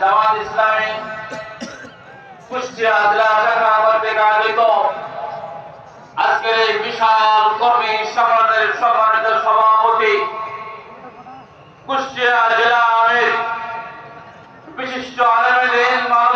জামাত ইসলামী কুষ্টিয়া জেলা শাখা কর্মীরা আয়োজিত আজকের এই বিশাল কর্মী সংগঠনের সম্মানিত সভাপতি কুষ্টিয়া জেলা আমির বিশিষ্ট আলমের মানুষ